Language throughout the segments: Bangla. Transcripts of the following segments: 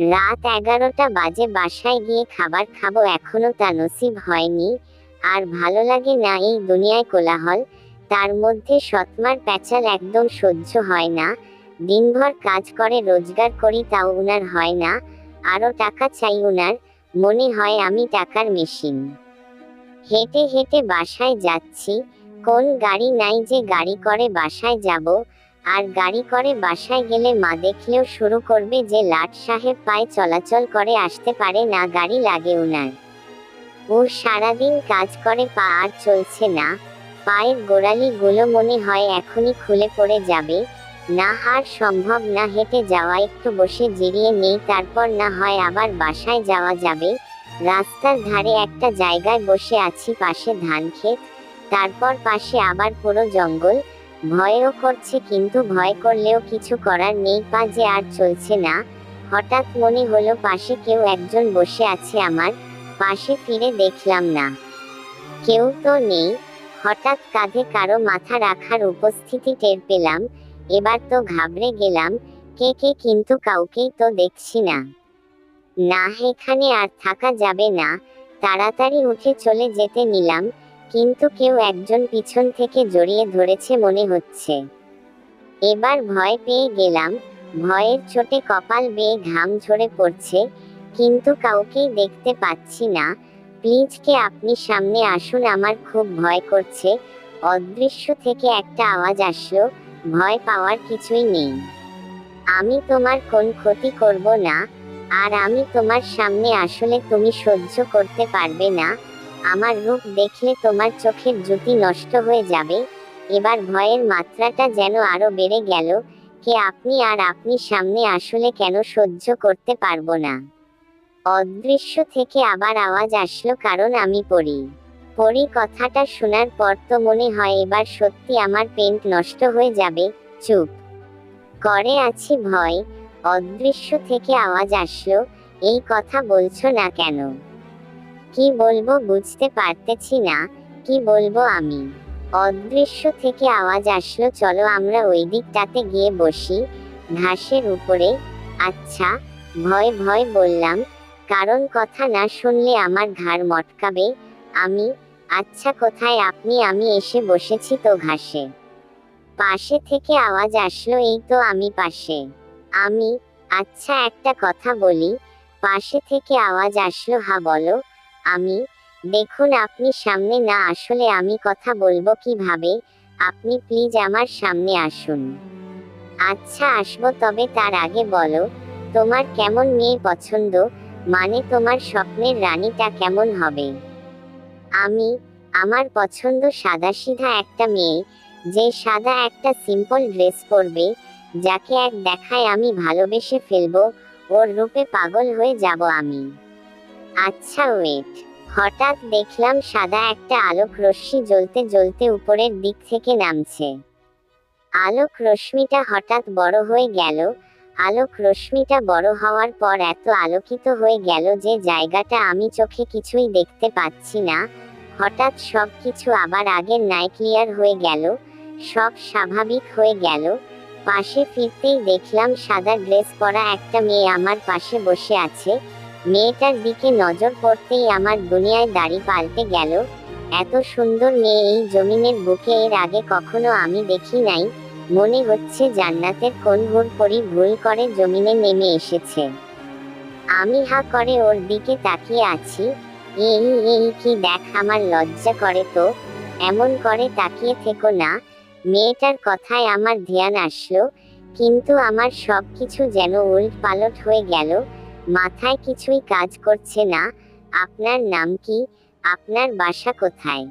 রাত এগারোটা বাজে বাসায় গিয়ে খাবার খাব এখনও তা নসিব হয়নি। আর ভালো লাগে না এই দুনিয়ায় কোলাহল। তার মধ্যে সৎমার প্যাচাল একদম সহ্য হয় না। দিনভর কাজ করে, রোজগার করি তাও উনার হয় না। আরও টাকা চাই উনার। মনে হয় আমি টাকার মেশিন। হেঁটে হেঁটে বাসায় যাচ্ছি। কোন গাড়ি নাই যে গাড়ি করে বাসায় যাব। আর গাড়ি করে বাসায় গেলে মা দেখলেও শুরু করবে যে লাট সাহেব পায়ে চলাচল করে আসতে পারে না, গাড়ি লাগে উনার ও সারাদিন কাজ করে, পা আর চলছে না। পায়ের গোড়ালি গুলো মনে হয় এখনই খুলে পড়ে যাবে। না আর সম্ভব, না হেঁটে যাওয়া, একটু বসে জিরিয়ে নেই, তারপর না হয় আবার বাসায় যাওয়া যাবে। রাস্তার ধারে একটা জায়গায় বসে আছি, পাশে ধান ক্ষেত, তারপর পাশে আবার পুরো জঙ্গল। ভয়ও করছে কিন্তু ভয় করলেও কিছু করার নেই, পা যে আর চলছে না। হঠাৎ মনে হলো পাশে কেউ একজন বসে আছে আমার, পাশে ফিরে দেখলাম না। কেউ তো নেই। হঠাৎ কাঁধে কারও মাথা রাখার উপস্থিতি টের পেলাম, এবার তো ঘাবড়ে গেলাম, কে কে কিন্তু কাউকেই তো দেখছি না। না, এখানে আর থাকা যাবে না। তাড়াতাড়ি উঠে চলে যেতে নিলাম কিন্তু কেউ একজন পিছন থেকে জড়িয়ে ধরেছে মনে হচ্ছে। এবার ভয় পেয়ে গেলাম, ভয়ের চোটে কপাল বেয়ে ঘাম ঝরে পড়ছে, কিন্তু কাউকেই দেখতে পাচ্ছি না। প্লিজ কে আপনি সামনে আসুন, আমার খুব ভয় করছে। অদৃশ্য থেকে একটা আওয়াজ আসলো, ভয় পাওয়ার কিছুই নেই। আমি তোমার কোন ক্ষতি করব না, আর আমি তোমার সামনে আসলে তুমি সহ্য করতে পারবে না। আমার রূপ দেখলে তোমার চোখের জ্যোতি নষ্ট হয়ে যাবে। এবার ভয়ের মাত্রাটা যেন আরও বেড়ে গেল, কে আপনি আর আপনি সামনে আসলে কেন সহ্য করতে পারব না। অদৃশ্য থেকে আবার আওয়াজ আসলো, কারণ আমি পড়ি। পড়ি কথাটা শোনার পর তো মনে হয় এবার সত্যি আমার পেন্ট নষ্ট হয়ে যাবে, চুপ। করে আছি ভয়, অদৃশ্য থেকে আওয়াজ আসলো, এই কথা বলছো না কেন? কি বলব বুঝতে পারতেছি না, কি বলব আমি? অদৃশ্য থেকে আওয়াজ আসলো, চলো আমরা ওই দিকটাতে গিয়ে বসি। ঘাসের উপরে আচ্ছা ভয় ভয় বললাম, কারণ কথা না শুনলে আমার ঘাড় মটকাবে। আমি আচ্ছা কোথায় আপনি? আমি এসে বসেছি তো ঘাসে। পাশে থেকে আওয়াজ আসলো, এই তো আমি পাশে। আমি আচ্ছা একটা কথা বলি, পাশে থেকে আওয়াজ আসলো, হা বলো আমি। দেখুন, আপনি সামনে না আসলে আমি কথা বলব কীভাবে? আপনি প্লিজ আমার সামনে আসুন। আচ্ছা আসব, তবে তার আগে বলো, তোমার কেমন মেয়ে পছন্দ? মানে তোমার স্বপ্নের রানীটা কেমন হবে? আমি, আমার পছন্দ সাদাসিধা একটা মেয়ে, যে সাদা একটা সিম্পল ড্রেস পরবে, যাকে এক দেখায় আমি ভালোবেসে ফেলব, ওর রূপে পাগল হয়ে যাব আমি। আচ্ছা ওয়েট হঠাৎ দেখলাম সাদা একটা আলোক রশ্মি জ্বলতে জ্বলতে উপরের দিক থেকে নামছে। আলোক রশ্মিটা হঠাৎ বড় হয়ে গেল। আলোক রশ্মিটা বড় হওয়ার পর এত আলোকিত হয়ে গেল যে জায়গাটা আমি চোখে কিছুই দেখতে পাচ্ছি না। হঠাৎ সব কিছু আবার আগের নাই ক্লিয়ার হয়ে গেল। সব স্বাভাবিক হয়ে গেল। পাশে ফিরতেই দেখলাম সাদা ড্রেস পরা একটা মেয়ে আমার পাশে বসে আছে। মেয়েটার দিকে নজর পড়তেই আমার দুনিয়ায় দাড়ি পাল্টে গেল। এত সুন্দর মেয়ে এই জমিনের বুকে, এর আগে কখনো আমি দেখি নাই। মনে হচ্ছে জান্নাতের কোন হুর পরি ভুল করে জমিনে নেমে এসেছে। আমি হা করে ওর দিকে তাকিয়ে আছি। এই এই, কি দেখ, আমার লজ্জা করে তো। এমন করে তাকিয়ে থেকো না। মেয়েটার কথায় আমার ধ্যান আসলো, কিন্তু আমার সব কিছু যেন উল্ট পালট হয়ে গেল। মাথায় কিছুই কাজ করছে না। আপনার নাম কি? আপনার বাসা কোথায়?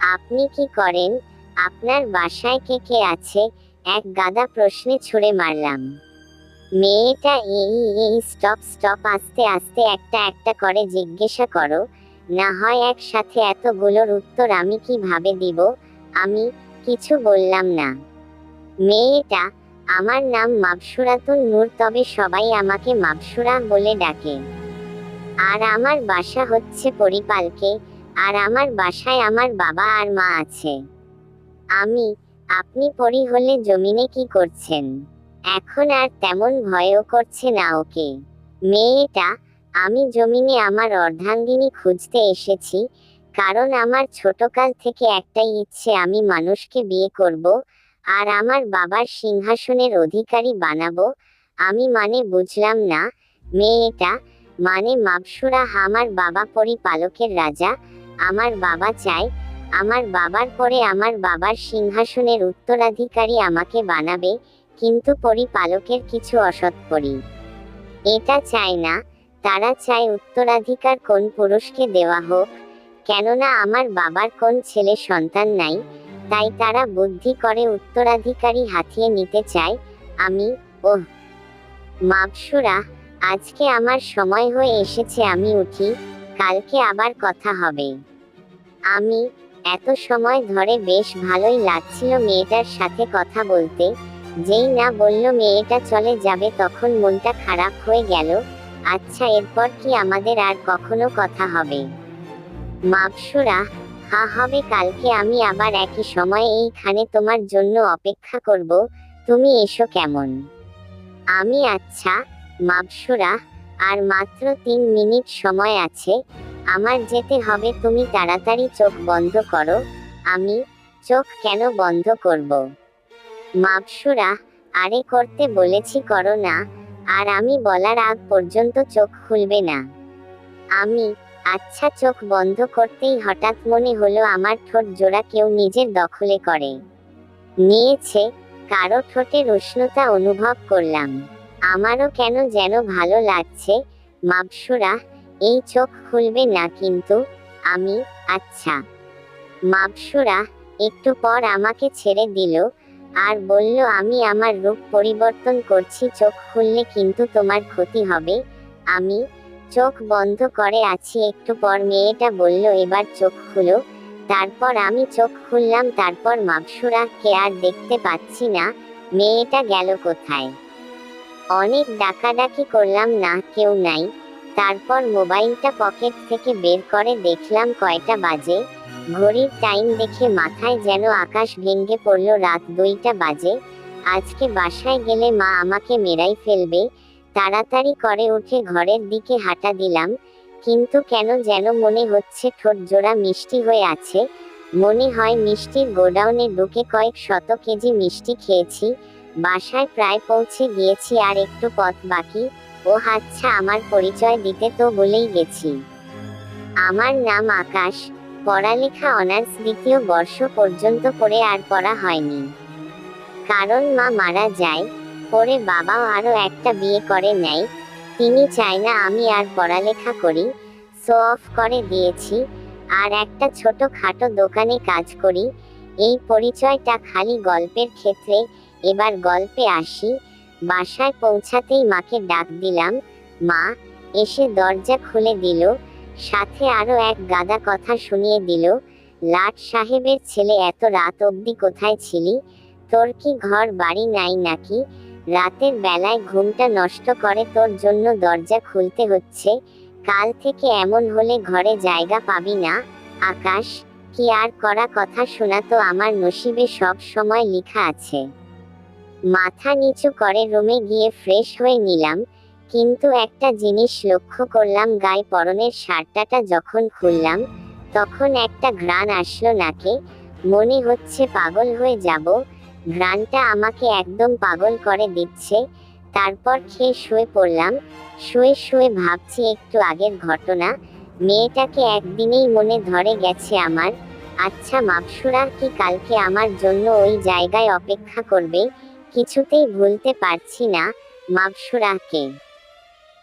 আপনি কি করেন? আপনার বাসায় কে কে আছে? এক গাদা প্রশ্নে ছুড়ে মারলাম। মেয়েটা এই এই, স্টপ স্টপ, আস্তে আস্তে একটা একটা করে জিজ্ঞাসা করো। না হয় একসাথে এতগুলোর উত্তর আমি কীভাবে দিব? আমি কিছু বললাম না। মেয়েটা আমার নাম মাবসুরাতুন নূর, তবে সবাই আমাকে মাবসুরা বলে ডাকে। আর আমার বাসা হচ্ছে পরিপালকে, আর আমার বাসায় আমার বাবা আর মা আছে। আমি, আপনি পরি হলে জমিনে কি করছেন? এখন আর তেমন ভয়ও করছে না ওকে। মেয়েটা, আমি জমিনে আমার অর্ধাঙ্গিনী খুঁজতে এসেছি, কারণ আমার ছোটকাল থেকে একটাই ইচ্ছে, আমি মানুষকে বিয়ে করব আর আমার বাবার সিংহাসনের অধিকারী বানাবো? আমি মানে বুঝলাম না। মেয়েটা মানে মাপসুরা আমার বাবা পরিপালকের রাজা। আমার বাবা চায় আমার বাবার পরে আমার বাবার সিংহাসনের উত্তরাধিকারী আমাকে বানাবে, কিন্তু পরিপালকের কিছু অসৎ পরি এটা চায় না। তারা চায় উত্তরাধিকার কোন পুরুষকে দেওয়া হোক। কেননা আমার বাবার কোন ছেলে সন্তান নাই। তাই তারা বুদ্ধি করে উত্তরাধিকারী হাতিয়ে নিতে চায়। আমি, ওহ। মাপসুরা, আজকে আমার সময় হয়ে এসেছে, আমি উঠি। কালকে আবার কথা হবে। আমি, এত সময় ধরে বেশ ভালোই লাগছিল মেয়েটার সাথে কথা বলতে। যেই না বলল মেয়েটা চলে যাবে, তখন মনটা খারাপ হয়ে গেল। আচ্ছা এরপর কি আমাদের আর কখনো কথা হবে? মাপসুরা হা হবে কালকে আমি আবার একই সময়ে এইখানে তোমার জন্য অপেক্ষা করব, তুমি এসো কেমন? আমি আচ্ছা মাপসুরা আর মাত্র তিন মিনিট সময় আছে, আমার যেতে হবে, তুমি তাড়াতাড়ি চোখ বন্ধ করো, আমি চোখ কেন বন্ধ করব? মাপসুরা আরে করতে বলেছি করো না, আর আমি বলার আগ পর্যন্ত চোখ খুলবে না। আমি আচ্ছা চোখ বন্ধ করতেই হঠাৎ মনে হলো আমার ঠোঁট জোড়া কেউ নিজের দখলে করে। নিয়েছে, কারও ঠোঁটের উষ্ণতা অনুভব করলাম। আমারও কেন যেন ভালো লাগছে। মাপসুরা, এই চোখ খুলবে না কিন্তু। আমি আচ্ছা। মাপসুরা, একটু পর আমাকে ছেড়ে দিল। আর বলল, আমি আমার রূপ পরিবর্তন করছি, চোখ খুললে কিন্তু তোমার ক্ষতি হবে। আমি চোখ বন্ধ করে আছি, একটু পর মেয়েটা বলল, এবার চোখ খুলো। তারপর আমি চোখ খুললাম, তারপর মাপসুরা কে আর দেখতে পাচ্ছি না, মেয়েটা গেল কোথায়? অনেক ডাকাডাকি করলাম, না, কেউ নাই। তারপর মোবাইলটা পকেট থেকে বের করে দেখলাম কয়টা বাজে। ঘড়ির টাইম দেখে মাথায় যেন আকাশ ভেঙ্গে পড়ল, রাত দুইটা বাজে। আজকে বাসায় গেলে মা আমাকে মেরাই ফেলবে তাড়াতাড়ি করে উঠে ঘরের দিকে হাঁটা দিলাম, কিন্তু কেন যেন মনে হচ্ছে ঠোঁট জোড়া মিষ্টি হয়ে আছে। মনে হয় মিষ্টির গোডাউনে ঢুকে কয়েক শত কেজি মিষ্টি খেয়েছি, বাসায় প্রায় পৌঁছে গিয়েছি আর একটু পথ বাকি। ও আচ্ছা আমার পরিচয় দিতে তো বলেই গেছি। আমার নাম আকাশ, পড়ালেখা অনার্স দ্বিতীয় বর্ষ পর্যন্ত পড়ে আর পড়া হয়নি। কারণ মা মারা যায় পরে বাবাও আরও একটা বিয়ে করে নেয়। তিনি চায় না আমি আর পড়ালেখা করি সো অফ করে দিয়েছি, আর একটা ছোট খাটো দোকানে কাজ করি। এই পরিচয়টা খালি গল্পের ক্ষেত্রে এবার গল্পে আসি। বাসায় পৌঁছাতেই মাকে ডাক দিলাম, মা, এসে দরজা খুলে দিল, সাথে আরও এক গাদা কথা শুনিয়ে দিল, লাট সাহেবের ছেলে এত রাত অবধি কোথায় ছিলি? তোর কি ঘর বাড়ি নাই নাকি? রাতের বেলায় ঘুমটা নষ্ট করে তোর জন্য দরজা খুলতে হচ্ছে, কাল থেকে এমন হলে ঘরে জায়গা পাবি না, আকাশ, কি আর করা কথা শোনা তো আমার নসিবে সব সময় লেখা আছে। মাথা নিচু করে রুমে গিয়ে ফ্রেশ হয়ে নিলাম, কিন্তু একটা জিনিস লক্ষ্য করলাম গায়ে পরনের শার্টটা যখন খুললাম, তখন একটা ঘ্রাণ আসলো নাকে, মনে হচ্ছে পাগল হয়ে যাব ঘ্রাণটা আমাকে একদম পাগল করে দিচ্ছে। তারপর খেয়ে শুয়ে পড়লাম। শুয়ে শুয়ে ভাবছি একটু আগের ঘটনা। মেয়েটাকে একদিনেই মনে ধরে গেছে আমার। আচ্ছা মাপসুরা কি কালকে আমার জন্য ওই জায়গায় অপেক্ষা করবে? কিছুতেই ভুলতে পারছি না মাপসুরাকে।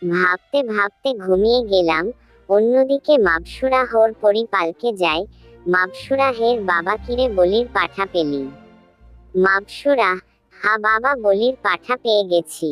ভাবতে ভাবতে ঘুমিয়ে গেলাম। অন্যদিকে মাপসুরা হোর পরিপালকে যায়। মাপসুরা হের বাবা কিরে বলির পাঠা পেলি। মাপসুরা হা বাবা বলির পাঠা পেয়ে গেছি।